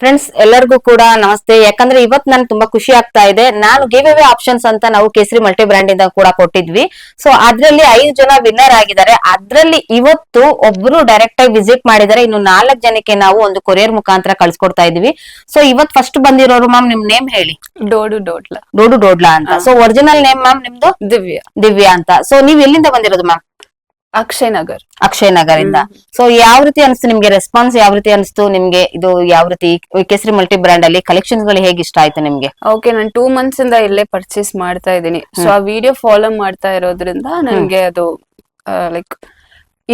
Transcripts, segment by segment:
Friends ಎಲ್ಲರಿಗೂ ಕೂಡ ನಮಸ್ತೆ. ಯಾಕಂದ್ರೆ ಇವತ್ ನನ್ ತುಂಬಾ ಖುಷಿ ಆಗ್ತಾ ಇದೆ. ನಾನು ಗಿವ್ ಅವೇ ಆಪ್ಷನ್ಸ್ ಅಂತ ನಾವು ಕೇಸರಿ ಮಲ್ಟಿ ಬ್ರ್ಯಾಂಡ್ ಇಂದ ಕೂಡ ಕೊಟ್ಟಿದ್ವಿ. ಸೊ ಅದ್ರಲ್ಲಿ ಐದು ಜನ ವಿನ್ನರ್ ಆಗಿದ್ದಾರೆ. ಅದ್ರಲ್ಲಿ ಇವತ್ತು ಒಬ್ರು ಡೈರೆಕ್ಟ್ ಆಗಿ ವಿಸಿಟ್ ಮಾಡಿದ್ದಾರೆ. ಇನ್ನು ನಾಲ್ಕ್ ಜನಕ್ಕೆ ನಾವು ಒಂದು ಕೊರಿಯರ್ ಮುಖಾಂತರ ಕಳ್ಸಿಕೊಡ್ತಾ ಇದೀವಿ ಸೊ ಇವತ್ ಫಸ್ಟ್ ಬಂದಿರೋರು ಮ್ಯಾಮ್ ನಿಮ್ ನೇಮ್ ಹೇಳಿ. ಡೋಡು ಡೋಡ್ಲಾ. ಡೋಡು ಡೋಡ್ಲಾ ಅಂತ. ಸೊ ಒರಿಜಿನಲ್ ನೇಮ್ ಮ್ಯಾಮ್ ನಿಮ್ದು? ದಿವ್ಯ. ದಿವ್ಯಾ ಅಂತ. ಸೊ ನೀವ್ ಎಲ್ಲಿಂದ ಬಂದಿರೋದು ಮ್ಯಾಮ್ ಅಕ್ಷಯ್ ನಗರ್ ಅಕ್ಷಯ್ ನಗರ್ ಇಂದ ಸೊ ಯಾವ ರೀತಿ ಅನಿಸ್ತು ನಿಮ್ಗೆ ರೆಸ್ಪಾನ್ಸ್ ಯಾವ ರೀತಿ ಅನಿಸ್ತು? ನಿಮ್ಗೆ ಇದು ಯಾವ ರೀತಿ ಕೇಸರಿ ಮಲ್ಟಿ ಬ್ರ್ಯಾಂಡ್ ಅಲ್ಲಿ ಕಲೆಕ್ಷನ್ಸ್ಗಳು ಹೇಗೆ ಇಷ್ಟ ಆಯ್ತು ನಿಮ್ಗೆ? ಓಕೆ ನಾನು ಟೂ ಮಂತ್ಸ್ ಇಂದ ಇಲ್ಲೇ ಪರ್ಚೇಸ್ ಮಾಡ್ತಾ ಇದ್ದೀನಿ. ಸೊ ಆ ವಿಡಿಯೋ ಫಾಲೋ ಮಾಡ್ತಾ ಇರೋದ್ರಿಂದ ನನ್ಗೆ ಅದು ಲೈಕ್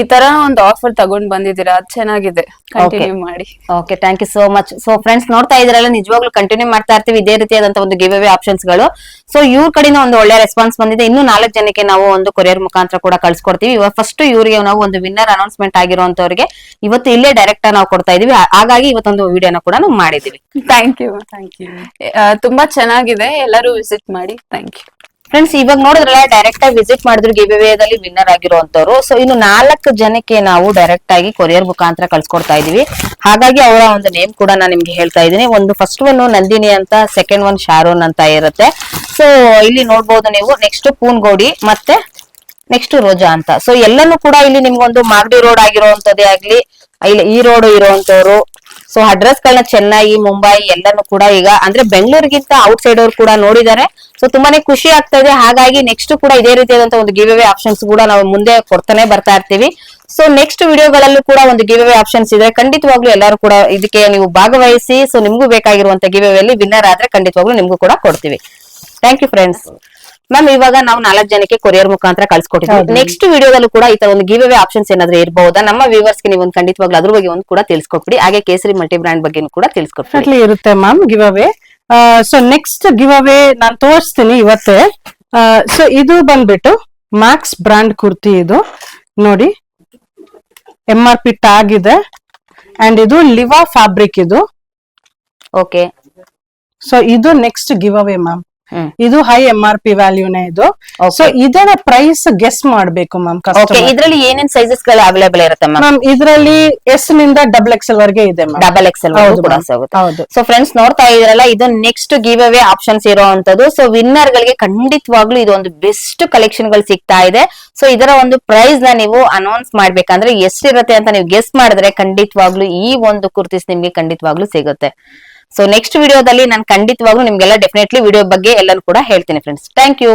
ಈ ತರ ಒಂದು ಆಫರ್ ತಗೊಂಡ್ ಬಂದಿದ್ದೀರಾ? ಅದ್ ಚೆನ್ನಾಗಿದೆ. ಕಂಟಿನ್ಯೂ ಮಾಡಿ. Okay thank you so much so friends ನೋಡ್ತಾ ಇದ್ರಲ್ಲ ನಿಜವಾಗ್ಲೂ ಕಂಟಿನ್ಯೂ ಮಾಡ್ತಾ ಇರ್ತೀವಿ. ಇದೇ ರೀತಿಯಾದಂತ ಒಂದು ಗಿವ್ ಅವೇ ಆಪ್ಷನ್ಸ್ಗಳು. ಸೊ ಇವ್ರ ಕಡೆಯಿಂದ ಒಂದು ಒಳ್ಳೆ ರೆಸ್ಪಾನ್ಸ್ ಬಂದಿದೆ. ಇನ್ನು ನಾಲ್ಕು ಜನಕ್ಕೆ ನಾವು ಒಂದು ಕೊರಿಯರ್ ಮುಖಾಂತರ ಕೂಡ ಕಳ್ಸಿಕೊಡ್ತೀವಿ. ಇವಾಗ ಫಸ್ಟ್ ಇವರಿಗೆ ನಾವು ಒಂದು ವಿನ್ನರ್ ಅನೌನ್ಸ್ಮೆಂಟ್ ಆಗಿರುವಂತವ್ರಿಗೆ ಇವತ್ತು ಇಲ್ಲೇ ಡೈರೆಕ್ಟ್ ನಾವು ಕೊಡ್ತಾ ಇದೀವಿ. ಹಾಗಾಗಿ ಇವತ್ತೊಂದು ವಿಡಿಯೋನ ಕೂಡ ನಾವು ಮಾಡಿದೀವಿ ಥ್ಯಾಂಕ್ ಯು ಥ್ಯಾಂಕ್ ಯು ತುಂಬಾ ಚೆನ್ನಾಗಿದೆ. ಎಲ್ಲರೂ ವಿಸಿಟ್ ಮಾಡಿ. ಥ್ಯಾಂಕ್ ಯು ಫ್ರೆಂಡ್ಸ್ ಇವಾಗ ನೋಡಿದ್ರಲ್ಲ ಡೈರೆಕ್ಟ್ ಆಗಿ ವಿಸಿಟ್ ಮಾಡಿದ್ರು ಗಿವ್ ದಲ್ಲಿ ವಿನ್ನರ್ ಆಗಿರುವಂತವ್ರು ಸೊ ಇನ್ನು ನಾಲ್ಕು ಜನಕ್ಕೆ ನಾವು ಡೈರೆಕ್ಟ್ ಆಗಿ ಕೊರಿಯರ್ ಮುಖಾಂತರ ಕಳ್ಸಿಕೊಡ್ತಾ ಇದೀವಿ. ಹಾಗಾಗಿ ಅವರ ಒಂದು ನೇಮ್ ಕೂಡ ನಾನು ನಿಮ್ಗೆ ಹೇಳ್ತಾ ಇದ್ದೀನಿ ಒಂದು ಫಸ್ಟ್ ಒನ್ ನಂದಿನಿ ಅಂತ ಸೆಕೆಂಡ್ ಒನ್ ಶಾರೋನ್ ಅಂತ ಇರುತ್ತೆ. ಸೊ ಇಲ್ಲಿ ನೋಡ್ಬೋದು ನೀವು ನೆಕ್ಸ್ಟ್ ಪೂನ್ಗೋಡಿ ಮತ್ತೆ ನೆಕ್ಸ್ಟ್ ರೋಜಾ ಅಂತ. ಸೊ ಎಲ್ಲಾನು ಕೂಡ ಇಲ್ಲಿ ನಿಮ್ಗೊಂದು ಮಾಗಡಿ ರೋಡ್ ಆಗಿರುವಂತದ್ದೇ ಆಗ್ಲಿ, ಇಲ್ಲಿ ಈ ರೋಡ್ ಇರುವಂತವ್ರು ಸೊ ಅಡ್ರೆಸ್ ಗಳನ್ನ ಚೆನ್ನೈ ಮುಂಬೈ ಎಲ್ಲಾನು ಕೂಡ ಈಗ, ಅಂದ್ರೆ ಬೆಂಗಳೂರಿಗಿಂತ ಔಟ್ ಸೈಡ್ ಅವ್ರು ಕೂಡ ನೋಡಿದ್ದಾರೆ. ಸೊ ತುಂಬಾನೇ ಖುಷಿ ಆಗ್ತಾ ಇದೆ. ಹಾಗಾಗಿ ನೆಕ್ಸ್ಟ್ ಕೂಡ ಇದೇ ರೀತಿಯಾದಂತಹ ಒಂದು ಗಿವ್ ಅವೇ ಆಪ್ಷನ್ಸ್ ಕೂಡ ನಾವು ಮುಂದೆ ಕೊಡ್ತಾನೆ ಬರ್ತಾ ಇರ್ತೀವಿ. ಸೊ ನೆಕ್ಸ್ಟ್ ವಿಡಿಯೋಗಳಲ್ಲೂ ಕೂಡ ಒಂದು ಗಿವ್ ಅವೇ ಆಪ್ಷನ್ಸ್ ಇದೆ. ಖಂಡಿತವಾಗ್ಲೂ ಎಲ್ಲರೂ ಕೂಡ ಇದಕ್ಕೆ ನೀವು ಭಾಗವಹಿಸಿ ಸೊ ನಿಮ್ಗೂ ಬೇಕಾಗಿರುವಂತ ಗಿವ್ ಅಲ್ಲಿ ವಿನ್ನರ್ ಆದ್ರೆ ಖಂಡಿತವಾಗ್ಲೂ ನಿಮ್ಗೂ ಕೂಡ ಕೊಡ್ತೀವಿ. ಥ್ಯಾಂಕ್ ಯು ಫ್ರೆಂಡ್ಸ್ ಮ್ಯಾಮ್ ಇವಾಗ ನಾವು ನಾಲ್ಕು ಜನಕ್ಕೆ ಕೊರಿಯರ್ ಮುಖಾಂತರ ಕಳ್ಸಿಕೊಟ್ಟಿದ್ವಿ ನೆಕ್ಸ್ಟ್ ವಿಡಿಯೋದಲ್ಲೂ ಕೂಡ ಈ ತರ ಒಂದು ಗಿವ್ ಅವೇ ಆಪ್ಷನ್ಸ್ ಏನಾದ್ರೂ ಇರಬಹುದಾ ನಮ್ಮ ವ್ಯೂವರ್ಸ್ಗೆ ನೀವು ಒಂದು ಖಂಡಿತವಾಗ್ಲೂ ಅದ್ರ ಬಗ್ಗೆ ಒಂದು ಕೂಡ ತಿಳಿಸ್ಕೊಟ್ಬಿಡಿ. ಹಾಗೆ ಕೇಸರಿ ಮಲ್ಟಿ ಬ್ರ್ಯಾಂಡ್ ಬಗ್ಗೆ ಕೂಡ ತಿಳಿಸ್ಕೊಟ್ಬಿಡಿ. ಇರುತ್ತೆ ma'am giveaway so next giveaway ನಾನು ತೋರಿಸ್ತೀನಿ ಇವತ್ತೇ. ಸೊ ಇದು ಬಂದ್ಬಿಟ್ಟು ಮ್ಯಾಕ್ಸ್ ಬ್ರಾಂಡ್ ಕುರ್ತಿ ಇದು. ನೋಡಿ. ಎಂ ಆರ್ ಪಿ ಟ್ಯಾಗ್ ಇದೆ. ಅಂಡ್ ಇದು ಲಿವಾ ಫ್ಯಾಬ್ರಿಕ್ ಇದು. ಓಕೆ ಸೊ ಇದು ನೆಕ್ಸ್ಟ್ ಗಿವ್ ಅವೇ ಮ್ಯಾಮ್ ಇದು ಹೈ ಎಂ ಆರ್ ಪಿ ವ್ಯಾಲ್ಯೂನೇ ಇದು. ಸೊ. ಇದರ ಪ್ರೈಸ್ ಗೆಸ್ ಮಾಡ್ಬೇಕು ಮ್ಯಾಮ್ ಇದ್ರಲ್ಲಿ ಏನೇನ್ ಸೈಜಸ್ಗಳು ಅವೈಲೇಬಲ್ ಇರುತ್ತೆ ಮ್ಯಾಮ್ ಮ್ಯಾಮ್ ಇದರಲ್ಲಿ ಎಸ್ನಿಂದ ಡಬಲ್ ಎಕ್ಸೆಲ್ ವರೆಗೆ ಇದೆ ಮ್ಯಾಮ್ ಡಬಲ್ ಎಕ್ಸೆಲ್ ಹೌದು ಸೊ ಫ್ರೆಂಡ್ಸ್ ನೋಡ್ತಾ ಇದ್ರಲ್ಲ ಇದು ನೆಕ್ಸ್ಟ್ ಗಿವ್ ಅವೇ ಆಪ್ಷನ್ಸ್ ಇರುವಂತದ್ದು ಸೊ ವಿನ್ನರ್ ಗಳಿಗೆ ಖಂಡಿತವಾಗ್ಲೂ ಇದು ಒಂದು ಬೆಸ್ಟ್ ಕಲೆಕ್ಷನ್ಗಳು ಸಿಗ್ತಾ ಇದೆ. ಸೊ ಇದರ ಒಂದು ಪ್ರೈಸ್ನ ನೀವು ಅನೌನ್ಸ್ ಮಾಡ್ಬೇಕಂದ್ರೆ ಎಷ್ಟಿರುತ್ತೆ ಅಂತ ನೀವು ಗೆಸ್ ಮಾಡಿದ್ರೆ ಖಂಡಿತವಾಗ್ಲೂ ಈ ಒಂದು ಕುರ್ತಿಸ್ ನಿಮ್ಗೆ ಖಂಡಿತವಾಗ್ಲೂ ಸಿಗುತ್ತೆ. ಸೊ ನೆಕ್ಸ್ಟ್ ವಿಡಿಯೋದಲ್ಲಿ ನಾನು ಖಂಡಿತವಾಗ್ಲೂ ನಿಮ್ಗೆಲ್ಲ ಡೆಫಿನೆಟ್ಲಿ ವಿಡಿಯೋ ಬಗ್ಗೆ ಎಲ್ಲರೂ ಕೂಡ ಹೇಳ್ತೀನಿ ಫ್ರೆಂಡ್ಸ್ ಥ್ಯಾಂಕ್ ಯು